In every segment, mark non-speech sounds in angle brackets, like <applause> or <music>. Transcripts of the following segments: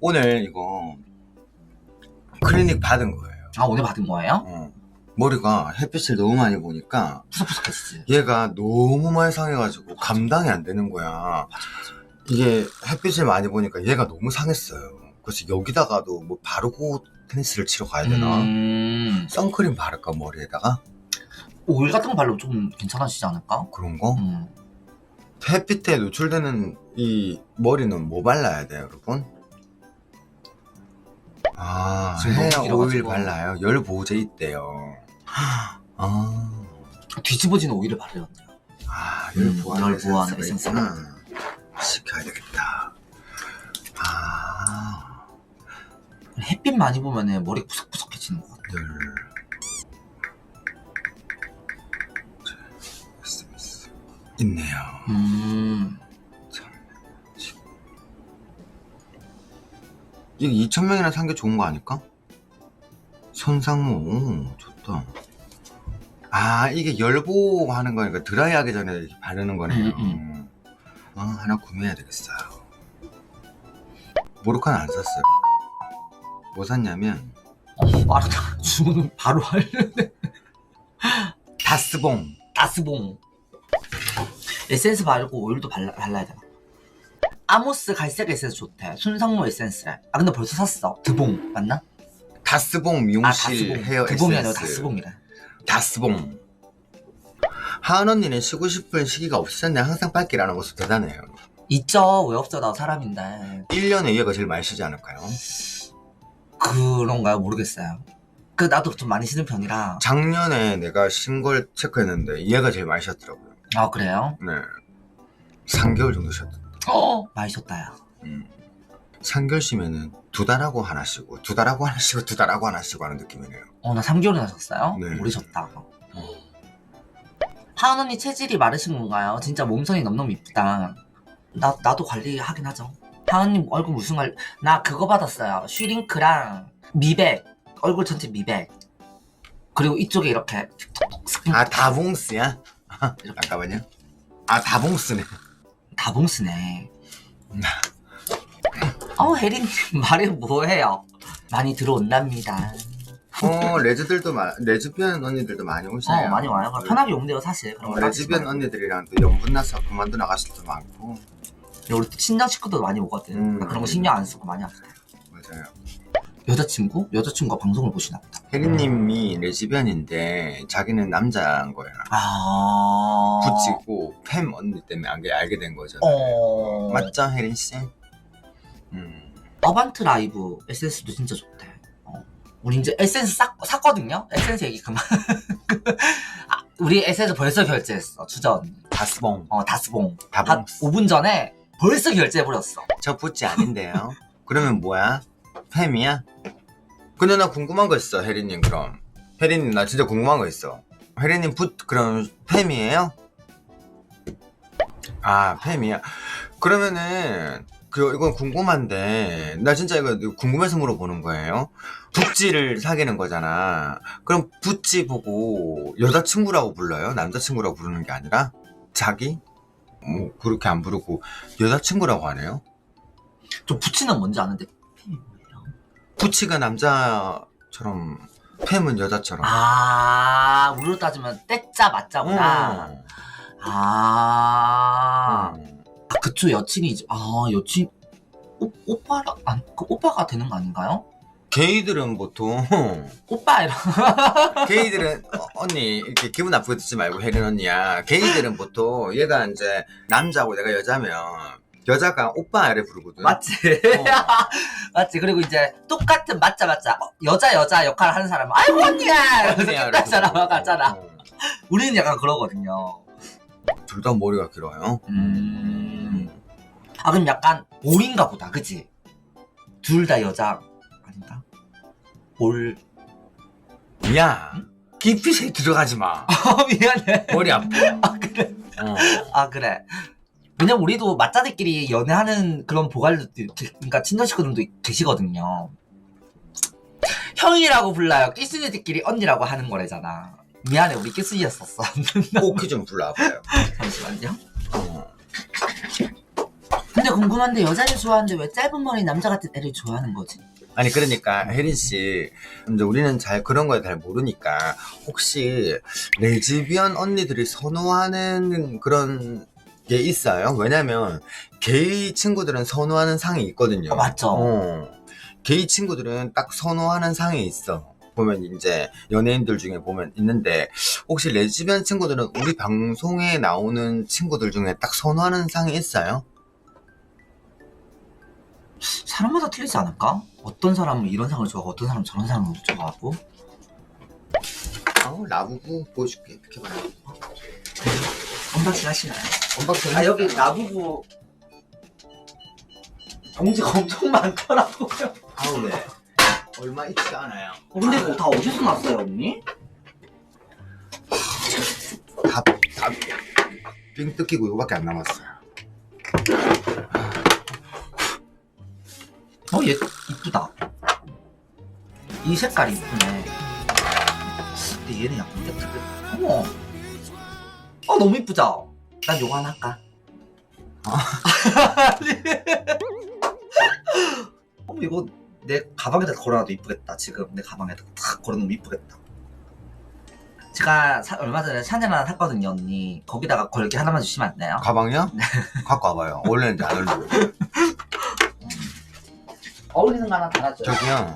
오늘 이거 클리닉 받은 거예요. 아 오늘 받은 거예요? 어. 머리가 햇빛을 너무 많이 보니까 푸석푸석해지지. 얘가 너무 많이 상해가지고 감당이 안 되는 거야. 이게 햇빛을 많이 보니까 얘가 너무 상했어요. 그래서 여기다가도 뭐 바르고 테니스를 치러 가야 되나? 음, 선크림 바를까 머리에다가? 오일 같은 거 바르면 좀 괜찮아지지 않을까? 그런 거? 음. 햇빛에 노출되는 이 머리는 뭐 발라야 돼요, 여러분? 아, 지금 너무 헤어 오일 길어가지고. 발라요. 열 보호제 있대요. 아, 뒤집어지는 오일을 바르요. 아, 음, 열 보호하는 열 보호하는 에센스가. 시켜야 되겠다. 아, 햇빛 많이 보면은 머리 푸석푸석해지는 것 같아. 열. 에센스. 있네요. 이게 2,000명이나 산 게 좋은 거 아닐까? 손상모, 오, 좋다. 아, 이게 열보 하는 거니까 드라이 하기 전에 이렇게 바르는 거네요. 음, 아, 하나 구매해야 되겠어요. 모로카는 안 샀어요. 뭐 샀냐면, 어, 빠르다. 주문을 바로 하려네. 다스봉. 따스봉. 에센스 바르고 오일도 발라, 발라야 되나? 아모스 갈색 에센스 좋대. 순상모 에센스래. 아 근데 벌써 샀어. 드봉 맞나? 다스봉 아 미용실 다스봉. 헤어 드봉이 아니라 에센스. 다스봉이래. 다스봉. 하은 언니는 쉬고 싶은 시기가 없으셨네. 항상 빨기라는 모습 대단해요. 있죠. 왜 없어 나 사람인데. 1년에 얘가 제일 많이 쉬지 않을까요? 그런가요? 모르겠어요. 그 나도 좀 많이 쉬는 편이라. 작년에 내가 쉰 걸 체크했는데 얘가 제일 많이 쉬었더라고요. 아 그래요? 네. 3개월 정도 쉬었다. 어 많이 쉬었다야. 음. 3개월 쉬면은 두 달하고 하나 쉬고 두 달하고 하나 쉬고 두 달하고 하나 쉬고 하는 느낌이네요. 어 나 3개월이나 쉬었어요? 네. 오래 쉬었다. 하은 언니 체질이 마르신 건가요? 진짜 몸선이 너무너무 이쁘다. 나, 나도 관리하긴 하죠. 하은님 얼굴 무슨 관 나 그거 받았어요. 슈링크랑 미백. 얼굴 전체 미백. 그리고 이쪽에 이렇게. 아 다봉스야? 잠깐만요. 아 다봉스네. 다봉스네. 어, 혜린님 <laughs> 말이 뭐해요? 많이 들어온답니다. 어 레즈들도 많 레즈비언 언니들도 많이 오세요. 어, 많이 와요. 편하게 오면 돼요, 사실. 그런 어, 거 따지지 레즈비언 말고. 언니들이랑 또 연분 나서 그만둬 나가실 때도 많고 우리 또 친정 식구도 많이 오거든. 음. 나 그런 거 신경 안 쓰고 많이 하거든. 맞아요. 여자친구? 여자친구가 방송을 보시나 보다. 혜리님이 레즈비언인데 자기는 남자인 거야. 아. 붙이고 팸 언니 때문에 알게, 알게 된 거잖아요. 어. 맞죠 혜린 씨? 음. 어반트 라이브 에센스도 진짜 좋대. 어. 우리 이제 에센스 샀, 샀거든요? 에센스 얘기 그만. <laughs> 아, 우리 에센스 벌써 결제했어, 주전. 다스봉. 어, 다스봉. 다봉. 한 5분 전에 벌써 결제해버렸어. 저 부찌 아닌데요. 그러면 뭐야? 팸이야? 근데 나 궁금한 거 있어, 혜리님 그럼. 혜리님 나 진짜 궁금한 거 있어. 혜리님 붓 그럼 팸이에요? 아 팸이야. 그러면은 그 이건 궁금한데 나 진짜 이거 궁금해서 물어보는 거예요. 붓지를 사귀는 거잖아. 그럼 붓지 보고 여자친구라고 불러요? 남자친구라고 부르는 게 아니라 자기? 뭐 그렇게 안 부르고 여자친구라고 하네요. 저 부치는 뭔지 아는데. 부치가 남자처럼 팸은 여자처럼. 아, 우리로 따지면 떼짜 맞자구나. 어. 아. 어. 아, 그쵸, 여친이지. 아, 여친. 오, 오빠라, 안, 그 오빠가 되는 거 아닌가요? 게이들은 보통 오빠, 이런. <laughs> 게이들은 어, 언니 이렇게 기분 나쁘게 듣지 말고 혜린 언니야. 게이들은 보통 얘가 이제 남자고 내가 여자면 여자가 오빠를 부르거든. 맞지? 어. <laughs> 맞지? 그리고 이제 똑같은 맞자, 맞자. 어, 여자, 여자 역할 하는 사람은, 아이고, 언니야! 이러면서 끝날 사람 같잖아. 우리는 약간 그러거든요. 둘 다 머리가 길어요. 음. 아, 그럼 약간 볼인가 보다, 그치? 둘 다 여자, 아닌가? 볼. 야 깊이 들어가지 마. <laughs> 어, 미안해. 머리 아파. 아, 그래. 어. 아, 그래. 왜냐면 우리도 맞자들끼리 연애하는 그런 보갈도, 그러니까 친정 식구들도 계시거든요. 형이라고 불러요. 끼순이들끼리 언니라고 하는 거래잖아. 미안해, 우리 끼순이였었어. 오키 <laughs> 좀 불러봐요. 잠시만요. 어. 근데 근데 궁금한데 여자를 좋아하는데 왜 짧은 머리 남자 같은 애를 좋아하는 거지? 아니 그러니까 혜린 씨 이제 우리는 잘 그런 거에 잘 모르니까 혹시 레즈비언 언니들이 선호하는 그런 게 있어요? 왜냐면 게이 친구들은 선호하는 상이 있거든요. 어, 맞죠. 어. 게이 친구들은 딱 선호하는 상이 있어. 보면 이제 연예인들 중에 보면 있는데 혹시 레즈비언 친구들은 우리 방송에 나오는 친구들 중에 딱 선호하는 상이 있어요? 사람마다 틀리지 않을까? 어떤 사람은 이런 상을 좋아하고 어떤 사람은 저런 상을 좋아하고 어, 라부부 보여줄게. 이렇게 봐요. 언박싱 하시나요? 언박싱 아 여기 나부부 봉지가 엄청 많더라고요 아우 네. 얼마 있지가 않아요. 어, 근데 이거 다 어디서 났어요 언니? 다, 다, 삥 뜯기고 이거밖에 안 남았어요. 어 얘 이쁘다 이 색깔 이쁘네 근데 얘는 약간 깨끗해 어머 어 너무 이쁘죠? 난 요거 하나 할까? <laughs> 어머 이거 내 가방에다 걸어놔도 이쁘겠다 지금 내 가방에다 탁 걸어놓으면 이쁘겠다 제가 사- 얼마 전에 샤넬 하나 샀거든요 언니 거기다가 걸게 하나만 주시면 안 돼요? 가방이요? <laughs> 갖고 와봐요. 원래는 이제 안 올리고. 어울리는 거 하나 달아줘요 저기요.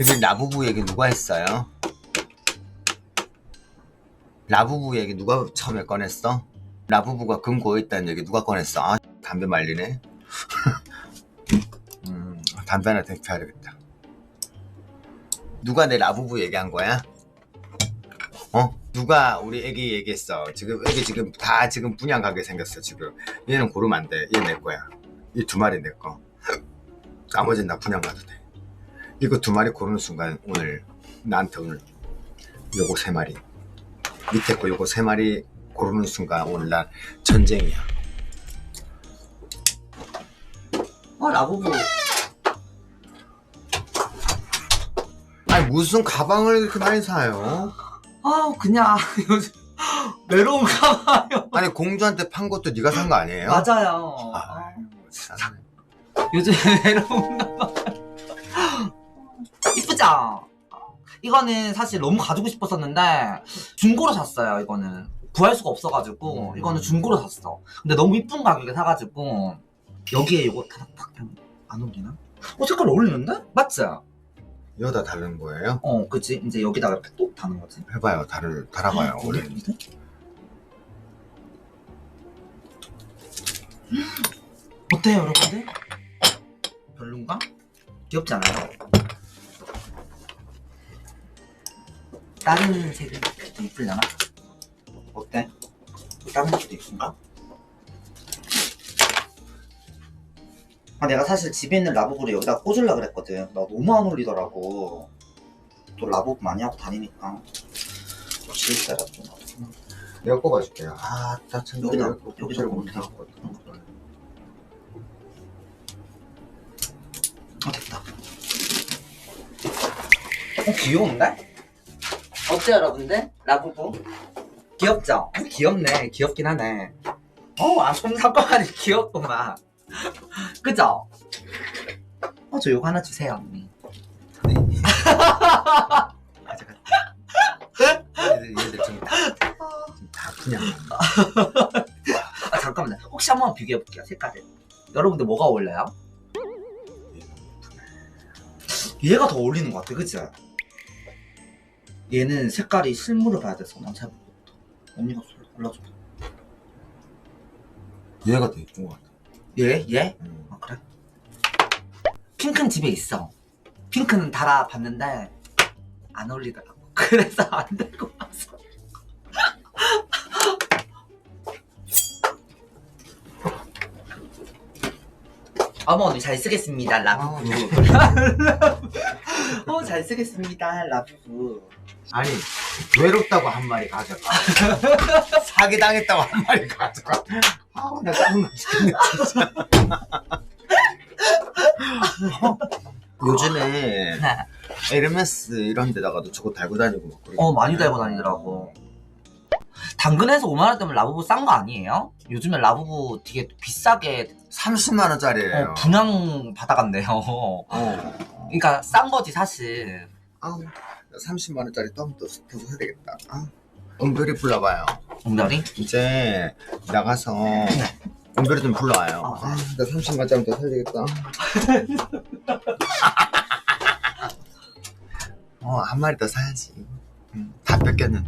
여기 라부부 얘기 누가 했어요? 라부부 얘기 누가 처음에 꺼냈어? 라부부가 금고에 있다는 얘기 누가 꺼냈어? 아, 담배 말리네. <laughs> 음, 담배 하나 대피해야 되겠다. 누가 내 라부부 얘기한 거야? 어? 누가 우리 애기 얘기했어? 지금 애기 지금 다 지금 분양 가게 생겼어 지금. 얘는 고르면 안 돼. 얘 내 거야. 이 두 마리 내 거. <laughs> 나머지는 나 분양 가도 돼. 이거 두 마리 고르는 순간 오늘 나한테 오늘 요거 세 마리 밑에 거 요거 세 마리 고르는 순간 오늘 난 전쟁이야. 어 라부부 아니 무슨 가방을 이렇게 많이 사요? 아 그냥 <laughs> 요즘 외로운 가봐요 아니 공주한테 판 것도 네가 산 거 아니에요? 맞아요 아, 참. 요즘 <laughs> 외로운 가봐요 이쁘죠? 이거는 사실 너무 가지고 싶었었는데 중고로 샀어요 이거는 구할 수가 없어가지고 음. 이거는 중고로 샀어 근데 너무 이쁜 가격에 사가지고 여기에 이거 탁탁 안 어울리나? 어 색깔 어울리는데? 맞지? 여다 다른 거예요? 어 그치 이제 여기다가 이렇게 또 다는 거지 해봐요. 다를 달아봐요. 우리 우리 <gasps> 어때요 여러분들? 별론가? 귀엽지 않아요? 다른 색이 더 이쁘려나? 어때? 다른 색도 이쁜가? 아 내가 사실 집에 있는 라부부를 여기다 꽂으려 그랬거든 나 너무 안 어울리더라고 또 라부부 많이 하고 다니니까 지울 때가 좀 내가 꼽아줄게요. 아, 여기다, 거 여기다 여기다 꼽으면 꼽고 어 됐다 어 귀여운데? 어때요 여러분들? 라부부? 귀엽죠? 어, 귀엽네. 귀엽긴 하네. 어 아픔 사건하니 귀엽구만. <laughs> 그죠? 어 저 요거 하나 주세요 언니. 얘들, 얘들 지금 다, 지금 다 그냥. 아 잠깐만요. 혹시 한번 비교해볼게요 색깔을. 여러분들 뭐가 어울려요? 얘가 더 어울리는 것 같아 그치? 얘는 색깔이 실물을 봐야 돼서 난잘 모르겠다 언니가 골라줘 얘가 더 이쁜 것 같아. 얘? 얘? 음. 아 그래? 핑크는 집에 있어 핑크는 달아봤는데 안 어울리더라고 <laughs> 그래서 안 들고 왔어 <laughs> 어머 언니 잘 쓰겠습니다 라부부 <laughs> 어잘 쓰겠습니다 라부부 아니 외롭다고 한 마리 가져가 <laughs> 사기 당했다고 한 마리 가져가 아우 나 짜증나 죽겠네 진짜 어, 요즘에 네. 에르메스 이런 데다가도 저거 달고 다니고 막 그러고 어 많이 달고 다니더라고 당근에서 5만원 때면 라부부 싼 거 아니에요? 요즘에 라부부 되게 비싸게 30만 원짜리예요. 어, 분양 받아간대요. 어. 그러니까 싼 거지 사실. 아우 30만 원짜리 덤도 스토브 사야 되겠다. 아. 은별이 불러봐요. 은별이? 이제 나가서 은별이 좀 불러와요. 어. 아, 나 30만 원짜리 더 사야 되겠다. 어, 한 마리 더 사야지. 응, 다 뺏겼는.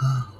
아,